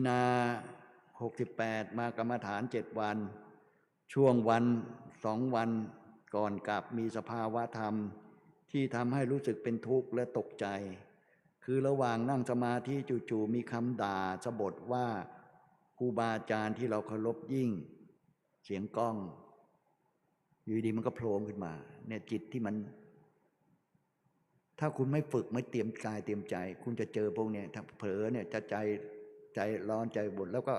มีนาหกสิบแปดมากรรมฐานเจ็ดวัน ช่วงวันสองวันก่อนกลับมีสภาวะธรรม ที่ทำให้รู้สึกเป็นทุกข์และตกใจ คือระหว่างนั่งสมาธิจู่ๆมีคำด่าสะบทว่าครูบาอาจารย์ที่เราเคารพยิ่ง เสียงกล้อง อยู่ดีมันก็โผล่ขึ้นมา เนี่ยจิตที่มัน ถ้าคุณไม่ฝึกไม่เตรียมกายเตรียมใจ คุณจะเจอพวกเนี้ยถ้าเผลอเนี่ยจะใจ ใจร้อนใจบ่นแล้วก็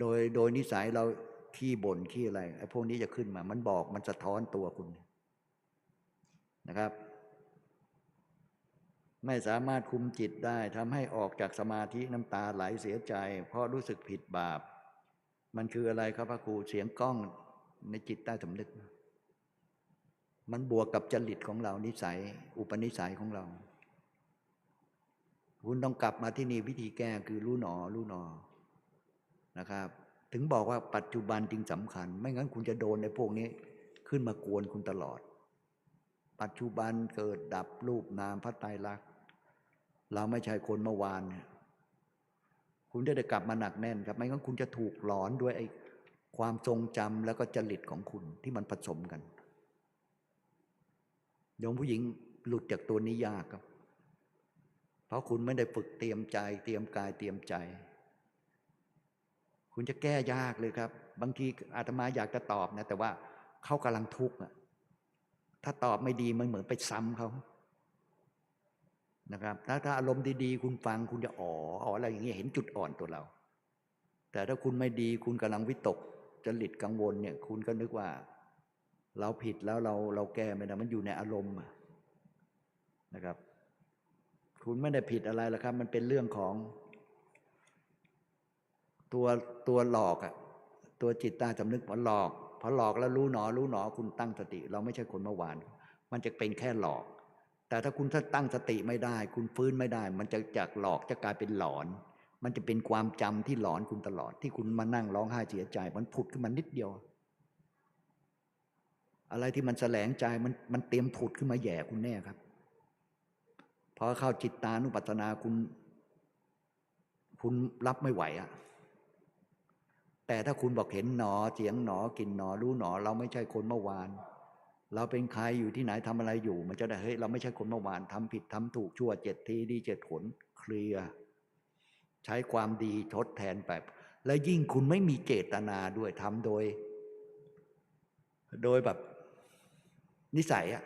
โดยโดยนิสัยเราขี้บ่นขี้อะไรไอ้พวกนี้จะขึ้นมา มันบอกมันสะท้อนตัวคุณนะครับ ไม่สามารถคุมจิตได้ทำให้ออกจากสมาธิน้ำตาไหลเสียใจ เพราะรู้สึกผิดบาป มันคืออะไรครับพระครูเสียงกล้องในจิตใต้สำนึก มันบวกกับจริตของเรานิสัย อุปนิสัยของเรา คุณต้องกลับมาที่นี่วิธีแก้คือรู้หนอ รู้หนอนะครับ ถึงบอกว่าปัจจุบันจริงสำคัญ ไม่งั้นคุณจะโดนในพวกนี้ ขึ้นมากวนคุณตลอด ปัจจุบันเกิดดับรูปนามพระไตรลักษณ์เราไม่ใช่คนเมื่อวาน คุณจะได้กลับมาหนักแน่นครับ ไม่งั้นคุณจะถูกหลอนด้วยไอ้ความทรงจำแล้วก็จริตของคุณที่มันผสมกันโยมผู้หญิงหลุดจากตัวนี้ยากครับ เพราะคุณไม่ได้ฝึกเตรียมใจ เตรียมกายเตรียมใจ คุณจะแก้ยากเลยครับ บางทีอาตมาอยากจะตอบนะ แต่ว่าเขากำลังทุกข์ถ้าตอบไม่ดีมันเหมือนไปซ้ำเขานะครับ ถ้าถ้าอารมณ์ดีๆ คุณฟังคุณจะอ๋ออ๋ออะไรอย่างเงี้ยเห็นจุดอ่อนตัวเรา แต่ถ้าคุณไม่ดีคุณกำลังวิตกจริตกังวลเนี่ย คุณก็นึกว่า เราผิดแล้วเราเราแก้ไม่ได้มันอยู่ในอารมณ์นะครับ คุณไม่ได้ผิดอะไรหรอกครับ มันเป็นเรื่องของ ตัวตัวหลอกอะตัวจิตต้สำนึกมันหลอกพอหลอกแล้วรู้หนอ รู้หนอ คุณตั้งสติ เราไม่ใช่คนเมื่อวาน มันจะเป็นแค่หลอก แต่ถ้าคุณถ้าตั้งสติไม่ได้ คุณฟื้นไม่ได้ มันจะจากหลอกจะกลายเป็นหลอน มันจะเป็นความจำที่หลอนคุณตลอด ที่คุณมานั่งร้องไห้เสียใจ มันผุดขึ้นมานิดเดียว อะไรที่มันแสลงใจมันมันเตรียมผุดขึ้นมาแย่คุณแน่ครับ พอเข้าจิตตานุปัสสนาคุณ คุณรับไม่ไหวอะแต่ถ้าคุณบอกเห็นหนอเสียงหนอกินหนอรู้หนอ เราไม่ใช่คนเมื่อวาน เราเป็นใครอยู่ที่ไหนทำอะไรอยู่ มันจะได้เฮ้ยเราไม่ใช่คนเมื่อวานทำผิดทำถูกชั่วเจ็ดทีดีเจ็ดผลเคลียร์ใช้ความดีทดแทนไป และยิ่งคุณไม่มีเจตนาด้วยทำโดย โดยแบบนิสัยอะ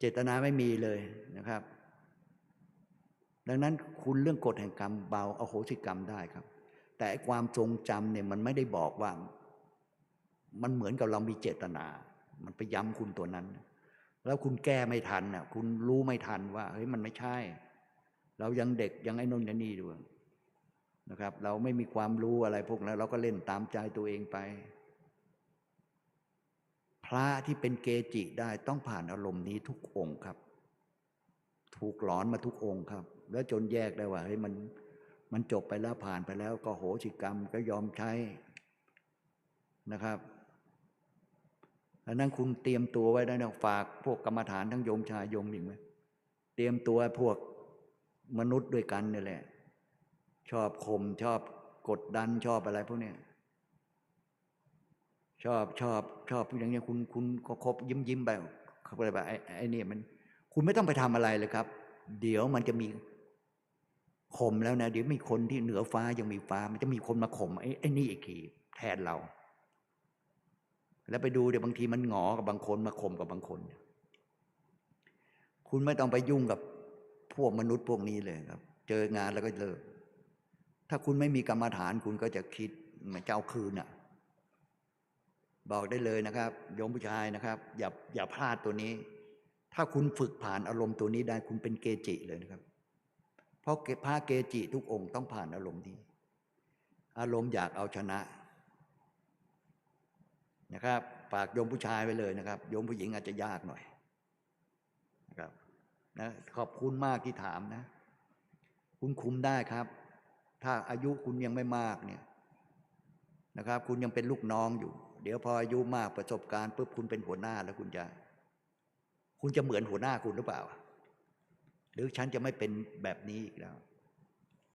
เจตนาไม่มีเลยนะครับ ดังนั้นคุณเรื่องกฎแห่งกรรมเบาเอาโหสิกรรมได้ครับ แต่ความทรงจำเนี่ยมันไม่ได้บอกว่า มันเหมือนกับเรามีเจตนา มันไปย้ำคุณตัวนั้น แล้วคุณแก้ไม่ทันน่ะคุณรู้ไม่ทันว่าเฮ้ยมันไม่ใช่ เรายังเด็กยังไอ้นนยังนี่ด้วยนะครับ เราไม่มีความรู้อะไรพวกนั้น เราก็เล่นตามใจตัวเองไป พระที่เป็นเกจิได้ต้องผ่านอารมณ์นี้ทุกองค์ครับ ถูกหลอนมาทุกองค์ครับ แล้วจนแยกได้ว่าเฮ้ยมันมันจบไปแล้วผ่านไปแล้วก็โหสิกรรมก็ยอมใช้นะครับอันนั้นคุณเตรียมตัวไว้ได้นะฝากพวกกรรมฐานทั้งโยมชายโยมหญิงไหมเตรียมตัวพวกมนุษย์ด้วยกันนี่แหละ ชอบข่มชอบกดดันชอบอะไรพวกเนี้ย ชอบชอบชอบอย่างเงี้ยคุณคุณก็คบยิ้มยิ้มไปเขาอะไรแบบไอ้ไอ้นี่มัน คุณไม่ต้องไปทำอะไรเลยครับ เดี๋ยวมันจะมีข่มแล้วนะ เดี๋ยวมีคนที่เหนือฟ้ายังมีฟ้า มันจะมีคนมาข่มไอ้ไอ้นี่อีกทีแทนเรา แล้วไปดูเดี๋ยวบางทีมันหงอกับบางคนมาข่มกับบางคน คุณไม่ต้องไปยุ่งกับพวกมนุษย์พวกนี้เลยครับ เจองานแล้วก็เลิกถ้าคุณไม่มีกรรมฐานคุณก็จะคิดมันจะเอาคืนอะ บอกได้เลยนะครับโยมผู้ชายนะครับ อย่าอย่าพลาดตัวนี้ ถ้าคุณฝึกผ่านอารมณ์ตัวนี้ได้คุณเป็นเกจิเลยนะครับ เพราะพระเกจิทุกองค์ต้องผ่านอารมณ์นี้ อารมณ์อยากเอาชนะนะครับฝากโยมผู้ชายไปเลยนะครับ โยมผู้หญิงอาจจะยากหน่อยนะครับนะขอบคุณมากที่ถามนะ คุณคุมได้ครับ ถ้าอายุคุณยังไม่มากเนี่ยนะครับ คุณยังเป็นลูกน้องอยู่ เดี๋ยวพออายุมากประสบการณ์ปุ๊บคุณเป็นหัวหน้าแล้วคุณจะ คุณจะเหมือนหัวหน้าคุณหรือเปล่า หรือฉันจะไม่เป็นแบบนี้อีกแล้ว